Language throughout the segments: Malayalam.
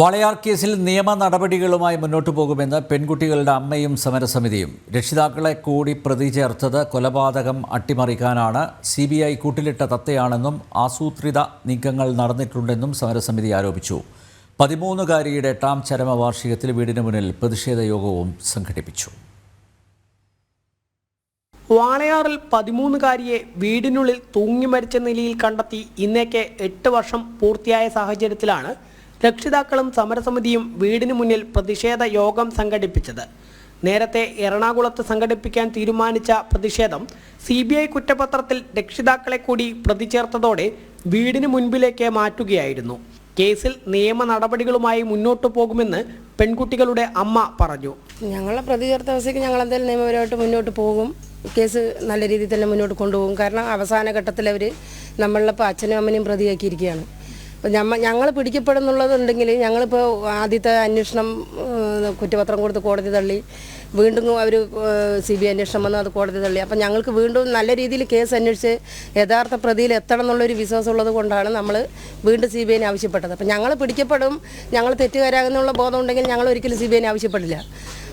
വാളയാർ കേസിൽ നിയമ നടപടികളുമായി മുന്നോട്ടു പോകുമെന്ന് പെൺകുട്ടികളുടെ അമ്മയും സമരസമിതിയും. രക്ഷിതാക്കളെ കൂടി പ്രതി ചേർത്തത് കൊലപാതകം അട്ടിമറിക്കാനാണ് സി ബി ഐ കൂട്ടിലിട്ട തത്തയാണെന്നും ആസൂത്രിത നീക്കങ്ങൾ നടന്നിട്ടുണ്ടെന്നും സമരസമിതി ആരോപിച്ചു. പതിമൂന്നുകാരിയുടെ എട്ടാം ചരമവാർഷികത്തിൽ വീടിന് മുന്നിൽ പ്രതിഷേധ യോഗവും സംഘടിപ്പിച്ചു. വാളയാറിൽ പതിമൂന്നുകാരിയെ വീടിനുള്ളിൽ തൂങ്ങി മരിച്ച നിലയിൽ കണ്ടെത്തി ഇന്നേക്ക് എട്ട് വർഷം പൂർത്തിയായ സാഹചര്യത്തിലാണ് രക്ഷിതാക്കളും സമരസമിതിയും വീടിന് മുന്നിൽ പ്രതിഷേധ യോഗം സംഘടിപ്പിച്ചത്. നേരത്തെ എറണാകുളത്ത് സംഘടിപ്പിക്കാൻ തീരുമാനിച്ച പ്രതിഷേധം സി ബി ഐ കുറ്റപത്രത്തിൽ രക്ഷിതാക്കളെ കൂടി പ്രതിചേർത്തതോടെ വീടിന് മുൻപിലേക്ക് മാറ്റുകയായിരുന്നു. കേസിൽ നിയമ നടപടികളുമായി മുന്നോട്ടു പോകുമെന്ന് പെൺകുട്ടികളുടെ അമ്മ പറഞ്ഞു. ഞങ്ങളെ പ്രതി ചേർത്ത അവസ്ഥയ്ക്ക് ഞങ്ങൾ എന്തായാലും നിയമപരമായിട്ട് മുന്നോട്ട് പോകും. കേസ് നല്ല രീതിയിൽ തന്നെ മുന്നോട്ട് കൊണ്ടുപോകും. കാരണം അവസാന ഘട്ടത്തിൽ അവർ നമ്മളിപ്പോൾ അച്ഛനും അമ്മനെയും പ്രതിയാക്കിയിരിക്കുകയാണ്. ഞമ്മ ഞങ്ങൾ പിടിക്കപ്പെടുന്നുള്ളതുണ്ടെങ്കിൽ ഞങ്ങളിപ്പോൾ ആദ്യത്തെ അന്വേഷണം കുറ്റപത്രം കൊടുത്ത് കോടതി തള്ളി. വീണ്ടും അവർ സി ബി ഐ അന്വേഷണം വന്ന് അത് കോടതി തള്ളി. അപ്പം ഞങ്ങൾക്ക് വീണ്ടും നല്ല രീതിയിൽ കേസ് അന്വേഷിച്ച് യഥാർത്ഥ പ്രതിയിൽ എത്തണം എന്നുള്ളൊരു വിശ്വാസം ഉള്ളത് കൊണ്ടാണ് നമ്മൾ വീണ്ടും സി ബി ഐനെ ആവശ്യപ്പെട്ടത്. അപ്പം ഞങ്ങൾ പിടിക്കപ്പെടും ഞങ്ങൾ തെറ്റുകാരാകുന്നുള്ള ബോധം ഉണ്ടെങ്കിൽ ഞങ്ങൾ ഒരിക്കലും സി ബി ഐനെ ആവശ്യപ്പെടില്ല.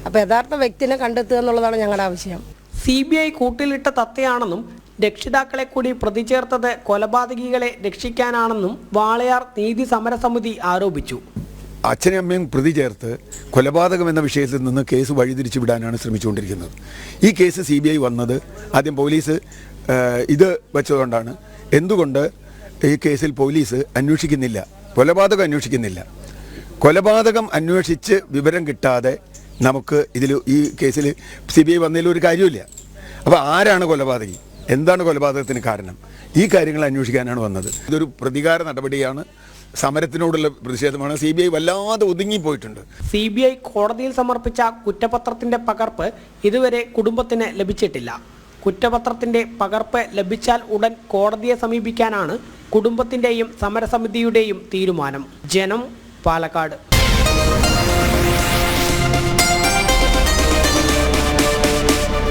അപ്പോൾ യഥാർത്ഥ വ്യക്തിനെ കണ്ടെത്തുക എന്നുള്ളതാണ് ഞങ്ങളുടെ ആവശ്യം. സി ബി ഐ കൂട്ടിലിട്ട തത്തയാണെന്നും രക്ഷിതാക്കളെ കൂടി പ്രതി ചേർത്തത് കൊലപാതകികളെ രക്ഷിക്കാനാണെന്നും വാളയാർ നീതി സമരസമിതി ആരോപിച്ചു. അച്ഛനും അമ്മയും പ്രതി ചേർത്ത് കൊലപാതകം എന്ന വിഷയത്തിൽ നിന്ന് കേസ് വഴിതിരിച്ചു വിടാനാണ് ശ്രമിച്ചുകൊണ്ടിരിക്കുന്നത്. ഈ കേസ് സി വന്നത് ആദ്യം പോലീസ് ഇത് വെച്ചതുകൊണ്ടാണ്. എന്തുകൊണ്ട് ഈ കേസിൽ പോലീസ് അന്വേഷിക്കുന്നില്ല? കൊലപാതകം അന്വേഷിക്കുന്നില്ല. കൊലപാതകം അന്വേഷിച്ച് വിവരം കിട്ടാതെ നമുക്ക് ഇതിൽ ഈ കേസിൽ സി ബി ഐ വന്നതിൽ ഒരു കാര്യമില്ല അപ്പോൾ ആരാണ് കൊലപാതകി? എന്താണ് കൊലപാതകത്തിന് കാരണം? ഈ കാര്യങ്ങൾ അന്വേഷിക്കാനാണ് വന്നത്. ഇതൊരു പ്രതികാര നടപടിയാണ്. സമരത്തിനോടുള്ള പ്രതിഷേധമാണ്. സി ബി ഐ വല്ലാതെ ഒതുങ്ങിപ്പോയിട്ടുണ്ട്. സി ബി ഐ കോടതിയിൽ സമർപ്പിച്ച കുറ്റപത്രത്തിന്റെ പകർപ്പ് ഇതുവരെ കുടുംബത്തിന് ലഭിച്ചിട്ടില്ല. കുറ്റപത്രത്തിന്റെ പകർപ്പ് ലഭിച്ചാൽ ഉടൻ കോടതിയെ സമീപിക്കാനാണ് കുടുംബത്തിന്റെയും സമരസമിതിയുടെയും തീരുമാനം. ജനം പാലക്കാട്.